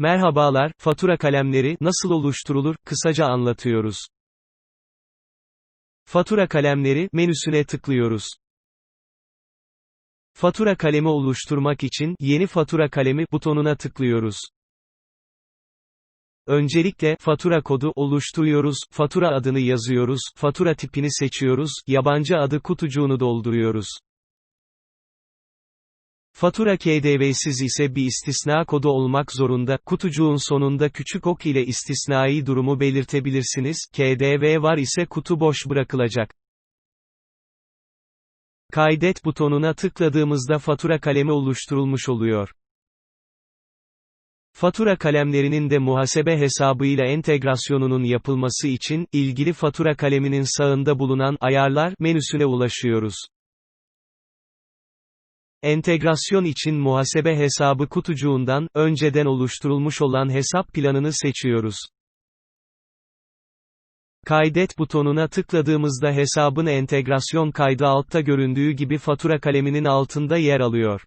Merhabalar, fatura kalemleri nasıl oluşturulur kısaca anlatıyoruz. Fatura kalemleri menüsüne tıklıyoruz. Fatura kalemi oluşturmak için yeni fatura kalemi butonuna tıklıyoruz. Öncelikle fatura kodu oluşturuyoruz, fatura adını yazıyoruz, fatura tipini seçiyoruz, yabancı adı kutucuğunu dolduruyoruz. Fatura KDV'siz ise bir istisna kodu olmak zorunda, kutucuğun sonunda küçük ok ile istisnai durumu belirtebilirsiniz, KDV var ise kutu boş bırakılacak. Kaydet butonuna tıkladığımızda fatura kalemi oluşturulmuş oluyor. Fatura kalemlerinin de muhasebe hesabıyla entegrasyonunun yapılması için, ilgili fatura kaleminin sağında bulunan Ayarlar menüsüne ulaşıyoruz. Entegrasyon için muhasebe hesabı kutucuğundan, önceden oluşturulmuş olan hesap planını seçiyoruz. Kaydet butonuna tıkladığımızda hesabın entegrasyon kaydı altta göründüğü gibi fatura kaleminin altında yer alıyor.